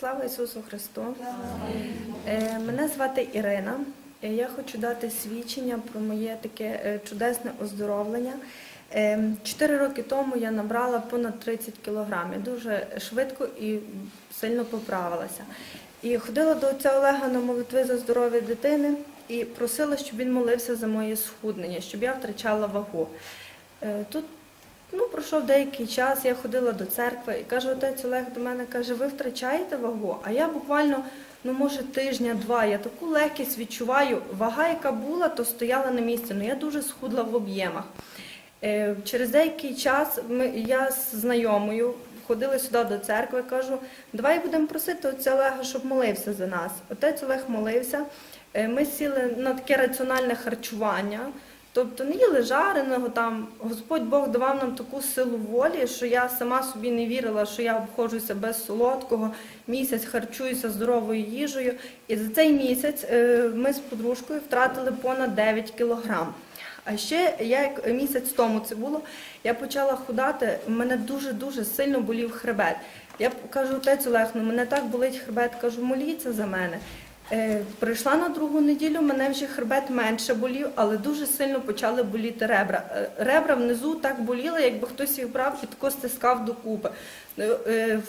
Слава Ісусу Христу! Е, Мене звати Ірина. Е, Я хочу дати свідчення про моє таке е, чудесне оздоровлення. Чотири роки тому я набрала понад 30 кілограмів. Дуже швидко і сильно поправилася. І ходила до отця Олега на молитви за здоров'я дитини і просила, щоб він молився за моє схуднення, щоб я втрачала вагу. Тут Ну, пройшов деякий час, я ходила до церкви і каже, отець Олег до мене каже, ви втрачаєте вагу? А я буквально, ну може, тижня-два, я таку легкість відчуваю. Вага, яка була, то стояла на місці. Ну я дуже схудла в об'ємах. Е, через деякий час ми, я з знайомою ходила сюди до церкви, кажу, давай будемо просити отця Олега, щоб молився за нас. Отець Олег молився. Е, Ми сіли на таке раціональне харчування. Тобто не їли жареного там. Господь Бог давав нам таку силу волі, що я сама собі не вірила, що я обходжуся без солодкого, місяць харчуюся здоровою їжею. І за цей місяць е, ми з подружкою втратили понад 9 кілограм. А ще я як місяць тому це було, я почала худати, в мене дуже-дуже сильно болів хребет. Я кажу, отець Олег, ну мене так болить хребет, кажу, моліться за мене. Е, Прийшла на другу неділю, мене вже хребет менше болів, але дуже сильно почали боліти ребра. Е, Ребра внизу так боліли, якби хтось їх брав і тако стискав докупи. Е,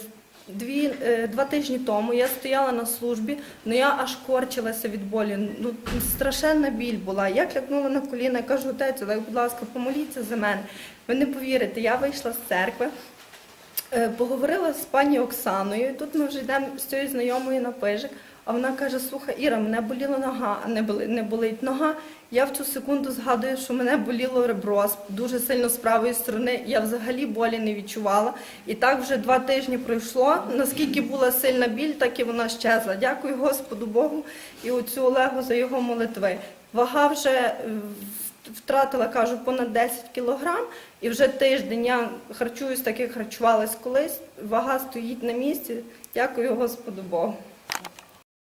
Дві, два тижні тому я стояла на службі, ну я аж корчилася від болі. Ну страшенна біль була. Я клякнула на коліна кажу, отець, будь ласка, помоліться за мене. Ви не повірите, я вийшла з церкви. Е, Поговорила з пані Оксаною. Тут ми вже йдемо з цією знайомою на пижик. А вона каже: слухай, Іра, мене боліла нога, а не боли- не болить нога. Я в цю секунду згадую, що мене боліло ребро дуже сильно з правої сторони. Я взагалі болі не відчувала. І так вже два тижні пройшло. Наскільки була сильна біль, так і вона щезла. Дякую Господу Богу і отцю Олегу за його молитви. Вага вже е, в- втратила, кажу, понад 10 кілограм, і вже тиждень я харчуюсь так, як харчувалась колись. Вага стоїть на місці. Дякую Господу Богу.